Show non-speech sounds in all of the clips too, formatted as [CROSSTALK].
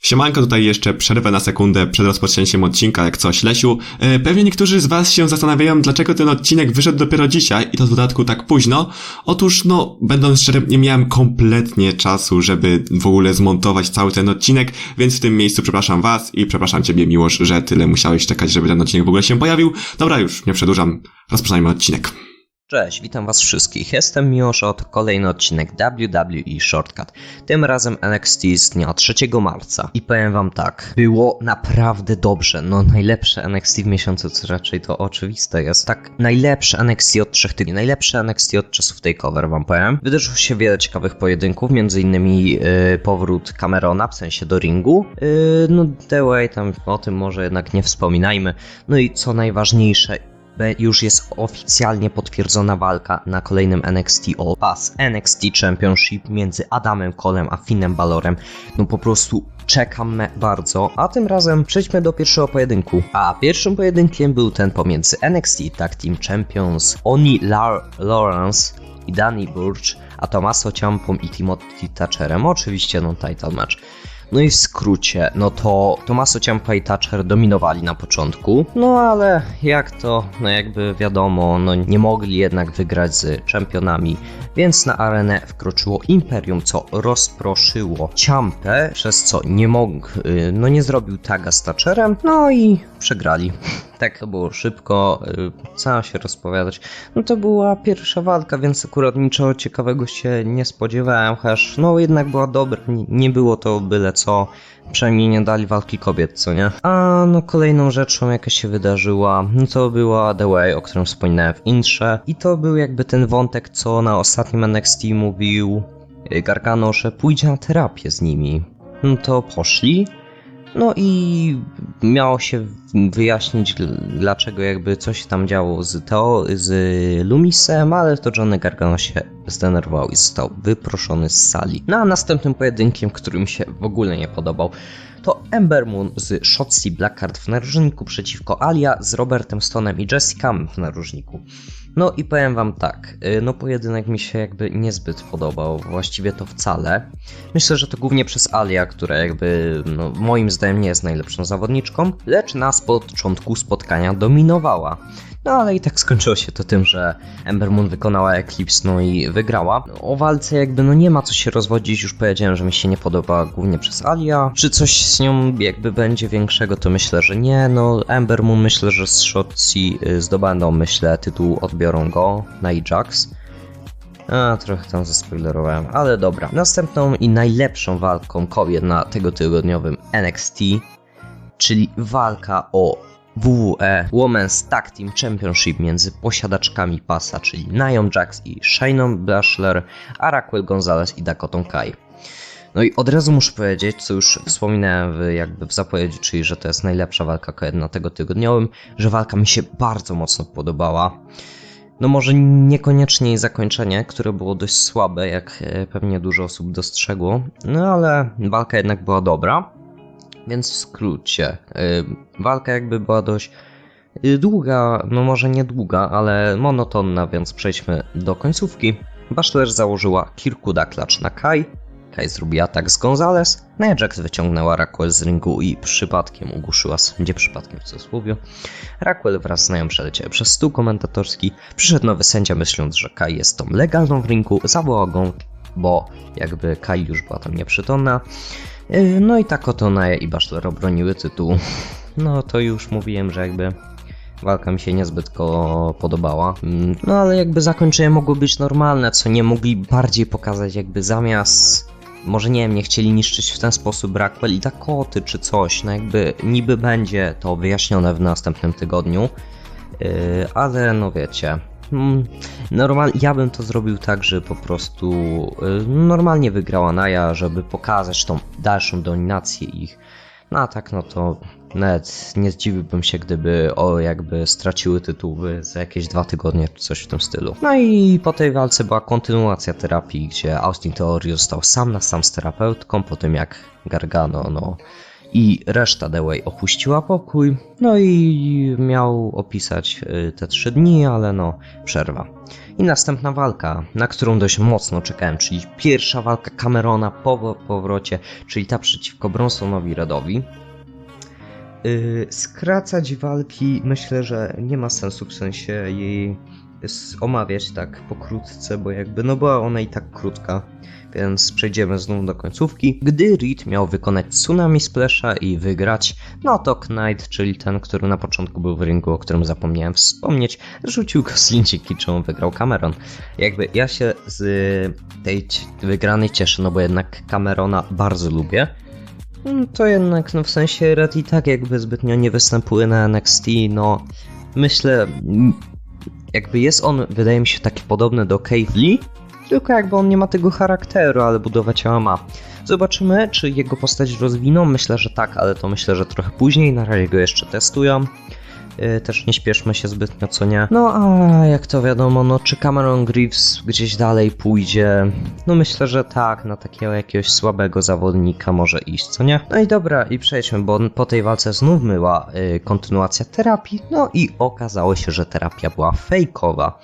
Siemanko, tutaj jeszcze przerwę na sekundę przed rozpoczęciem odcinka, jak coś. Lesiu, e, pewnie niektórzy z was się zastanawiają, dlaczego ten odcinek wyszedł dopiero dzisiaj i to w dodatku tak późno. Otóż, no, będąc szczerym, nie miałem kompletnie czasu, żeby w ogóle zmontować cały ten odcinek, więc w tym miejscu przepraszam was i przepraszam ciebie, Miłosz, że tyle musiałeś czekać, żeby ten odcinek w ogóle się pojawił. Dobra, już nie przedłużam, rozpoczynajmy odcinek. Cześć, witam was wszystkich. Jestem Miłosz, to kolejny odcinek WWE Shortcut. Tym razem NXT z dnia 3 marca. I powiem wam tak, było naprawdę dobrze. No najlepsze NXT w miesiącu, co raczej to oczywiste jest. Tak, najlepsze NXT od trzech tygodni, najlepsze NXT od czasów takeover wam powiem. Wydarzyło się wiele ciekawych pojedynków, innymi yy, powrót Camerona, w sensie do ringu. Yy, no The Way, tam o tym może jednak nie wspominajmy. No i co najważniejsze, już jest oficjalnie potwierdzona walka na kolejnym NXT o pas NXT Championship między Adamem Colem a Finnem Balorem. No po prostu czekam bardzo. A tym razem przejdźmy do pierwszego pojedynku. A pierwszym pojedynkiem był ten pomiędzy NXT Tag Team Champions Oni Lar- Lawrence i Danny Burch, a Tomaso Ciampą i Timothy Thatcherem. Oczywiście no title match. No i w skrócie, no to Tomaso Ciampa i Thatcher dominowali na początku, no ale jak to, no jakby wiadomo, no nie mogli jednak wygrać z czempionami, więc na arenę wkroczyło Imperium, co rozproszyło Ciampę, przez co nie mógł, no nie zrobił taga z Thatcherem, no i przegrali. [LAUGHS] Tak to było szybko, y, mam się rozpowiadać. No to była pierwsza walka, więc akurat niczego ciekawego się nie spodziewałem, chociaż no jednak była dobra, nie było to byle co. Przynajmniej nie dali walki kobiet, co nie? A no kolejną rzeczą jaka się wydarzyła, no to była The Way, o którym wspominałem w intrze. I to był jakby ten wątek, co na ostatnim NXT mówił y, Gargano, że pójdzie na terapię z nimi. No to poszli. No i miało się wyjaśnić, dl- dlaczego jakby coś tam działo z, Teo, z Lumisem, ale to Johnny Gargano się zdenerwował i został wyproszony z sali. No a następnym pojedynkiem, który mi się w ogóle nie podobał, to Ember Moon z Shotzi Blackheart w narożniku przeciwko Alia z Robertem Stonem i Jessica w narożniku. No i powiem wam tak, y, no pojedynek mi się jakby niezbyt podobał, właściwie to wcale. Myślę, że to głównie przez Alia, która jakby, no, moim zdaniem nie jest najlepszą zawodniczką, lecz na początku spotkania dominowała. No ale i tak skończyło się to tym, że Ember Moon wykonała Eclipse, no i wygrała. O walce jakby no nie ma co się rozwodzić, już powiedziałem, że mi się nie podoba głównie przez Alia. Czy coś z nią jakby będzie większego, to myślę, że nie. No Ember Moon myślę, że z Shotzi y, zdobędą, myślę, tytuł, odbiorą go na Ajax. A, trochę tam zaspoilerowałem, ale dobra. Następną i najlepszą walką kobiet na tego tygodniowym NXT, czyli walka o WWE Women's Tag Team Championship między posiadaczkami pasa, czyli Nia Jax i Shayna Baszler, a Raquel Gonzalez i Dakotą Kai. No i od razu muszę powiedzieć, co już wspominałem w, jakby w zapowiedzi, czyli że to jest najlepsza walka na tego tygodniowym, że walka mi się bardzo mocno podobała. No może niekoniecznie jej zakończenie, które było dość słabe, jak e, pewnie dużo osób dostrzegło, no ale walka jednak była dobra. Więc w skrócie, y, walka jakby była dość y, długa, no może nie długa, ale monotonna, więc przejdźmy do końcówki. Baszler założyła Kirkuda klacz na Kai, Kai zrobiła atak z Gonzales, Nia wyciągnęła Raquel z ringu i przypadkiem ugłuszyła sędzię, przypadkiem w cudzysłowie. Raquel wraz z Nią przeleciały przez stół komentatorski, przyszedł nowy sędzia myśląc, że Kai jest tą legalną w ringu, zawołał go, bo jakby Kai już była tam nieprzytomna. Yy, No i tak oto Naja i Baszler obroniły tytuł. No to już mówiłem, że jakby walka mi się niezbyt ko- podobała. Mm, No ale jakby zakończenie mogło być normalne, co nie mogli bardziej pokazać jakby zamiast... Może nie wiem, nie chcieli niszczyć w ten sposób Rackwell i Dakoty czy coś, no jakby niby będzie to wyjaśnione w następnym tygodniu, yy, ale no wiecie, Normal, ja bym to zrobił tak, że po prostu y, normalnie wygrała Naja, żeby pokazać tą dalszą dominację ich. No a tak, no to nawet nie zdziwiłbym się, gdyby o jakby straciły tytuły za jakieś dwa tygodnie czy coś w tym stylu. No i po tej walce była kontynuacja terapii, gdzie Austin Theory został sam na sam z terapeutką, po tym jak Gargano, no i reszta The Way opuściła pokój. No i miał opisać y, te trzy dni, ale no, przerwa. I następna walka, na którą dość mocno czekałem, czyli pierwsza walka Camerona po powrocie, czyli ta przeciwko Bronsonowi Redowi. Yy, skracać walki myślę, że nie ma sensu w sensie jej omawiać tak pokrótce, bo jakby no była ona i tak krótka, więc przejdziemy znów do końcówki. Gdy Reed miał wykonać Tsunami Splasha i wygrać, no to Knight, czyli ten, który na początku był w ringu, o którym zapomniałem wspomnieć, rzucił go z linczyki, czemu wygrał Cameron. Jakby ja się z tej wygranej cieszę, no bo jednak Camerona bardzo lubię. Mm, To jednak, no w sensie Red i tak jakby zbytnio nie występuje na NXT, no myślę, mm, jakby jest on, wydaje mi się, taki podobny do Cave tylko jakby on nie ma tego charakteru, ale budowę ciała ma. Zobaczymy, czy jego postać rozwiną, myślę, że tak, ale to myślę, że trochę później, na razie go jeszcze testują. Yy, Też nie śpieszmy się zbytnio, co nie. No a jak to wiadomo, no czy Cameron Greaves gdzieś dalej pójdzie? No myślę, że tak, na takiego jakiegoś słabego zawodnika może iść, co nie? No i dobra, i przejdźmy, bo po tej walce znów była y, kontynuacja terapii, no i okazało się, że terapia była fejkowa.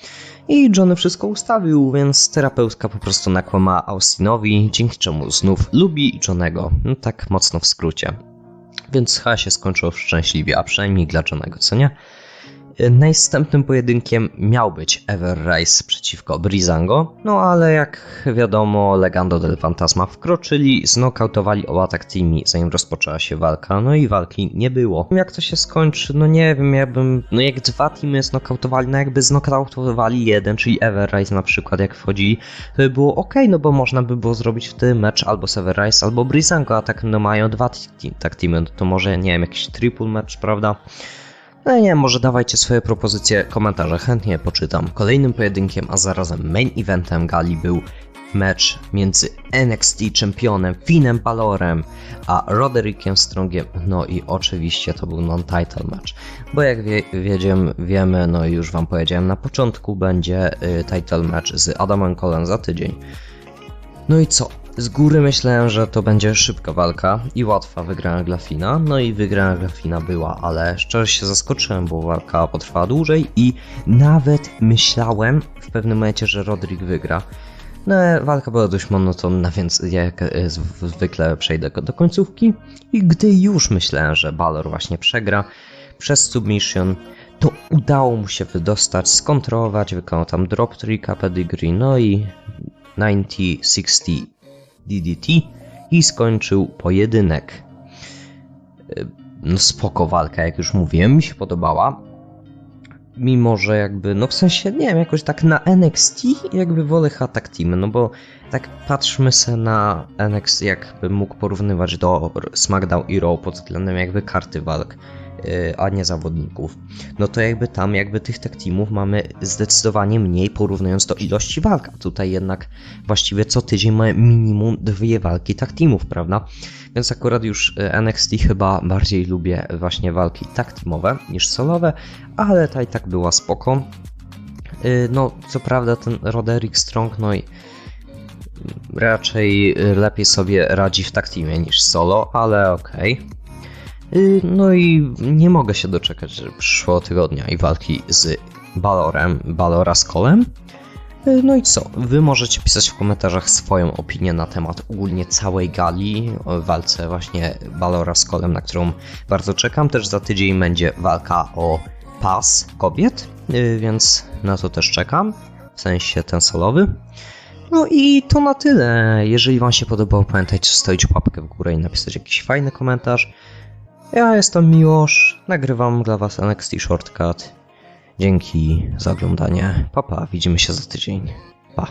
I Johnny wszystko ustawił, więc terapeutka po prostu nakłamała Austinowi, dzięki czemu znów lubi Johnego. No tak mocno w skrócie. Więc chyba się skończyło szczęśliwie, a przynajmniej dla Johnego, co nie? Następnym pojedynkiem miał być Ever Rise przeciwko Brizango, no ale jak wiadomo, Legando del Fantasma wkroczyli, znokautowali oba tak teami, zanim rozpoczęła się walka, no i walki nie było. Jak to się skończy, no nie wiem, jakbym, no jak dwa teamy znokautowali, no jakby znokautowali jeden, czyli Ever Rise na przykład, jak wchodzi, to by było ok, no bo można by było zrobić wtedy mecz albo z Ever Rise, albo Brizango, a tak no mają dwa tak teamy, no to może, nie wiem, jakiś triple match, prawda? No nie, może dawajcie swoje propozycje, komentarze, chętnie poczytam. Kolejnym pojedynkiem, a zarazem main eventem gali był mecz między NXT czempionem Finnem Balorem a Roderickiem Strongiem, no i oczywiście to był non-title match, bo jak wie, wiedziemy, wiemy, no i już wam powiedziałem na początku, będzie y, title match z Adamem Colem za tydzień. No i co? Z góry myślałem, że to będzie szybka walka i łatwa wygrana dla Fina. No i wygrana dla Fina była, ale szczerze się zaskoczyłem, bo walka potrwała dłużej i nawet myślałem w pewnym momencie, że Rodrik wygra. No, walka była dość monotonna, więc jak e, zwykle przejdę do końcówki. I gdy już myślałem, że Balor właśnie przegra przez submission, to udało mu się wydostać, skontrolować, wykonał tam drop tricka, pedigree, no i 90-60 DDT i skończył pojedynek. Y, No spoko walka, jak już mówiłem, mi się podobała. Mimo, że jakby, no w sensie, nie wiem, jakoś tak na NXT jakby wolę tak teamy, no bo tak patrzmy se na NXT, jakby mógł porównywać do SmackDown i Raw pod względem jakby karty walk, a nie zawodników. No to jakby tam, jakby tych tag teamów mamy zdecydowanie mniej porównując do ilości walk, a tutaj jednak właściwie co tydzień mamy minimum dwie walki tag teamów, prawda? Więc akurat już y, NXT chyba bardziej lubię właśnie walki tag teamowe niż solowe, ale ta i tak była spoko. Y, No, co prawda ten Roderick Strong, no i raczej lepiej sobie radzi w tag teamie niż solo, ale okej. Y, No i nie mogę się doczekać że przyszłego tygodnia i walki z Balorem, Balora z Kolem. Y, No i co? Wy możecie pisać w komentarzach swoją opinię na temat ogólnie całej gali, o walce właśnie Balora z Kolem, na którą bardzo czekam. Też za tydzień będzie walka o pas kobiet, y, więc na to też czekam, w sensie ten solowy. No i to na tyle. Jeżeli Wam się podobało, pamiętajcie zostawić łapkę w górę i napisać jakiś fajny komentarz. Ja jestem Miłosz, nagrywam dla Was NXT Shortcut. Dzięki za oglądanie. Papa, pa, widzimy się za tydzień. Pa.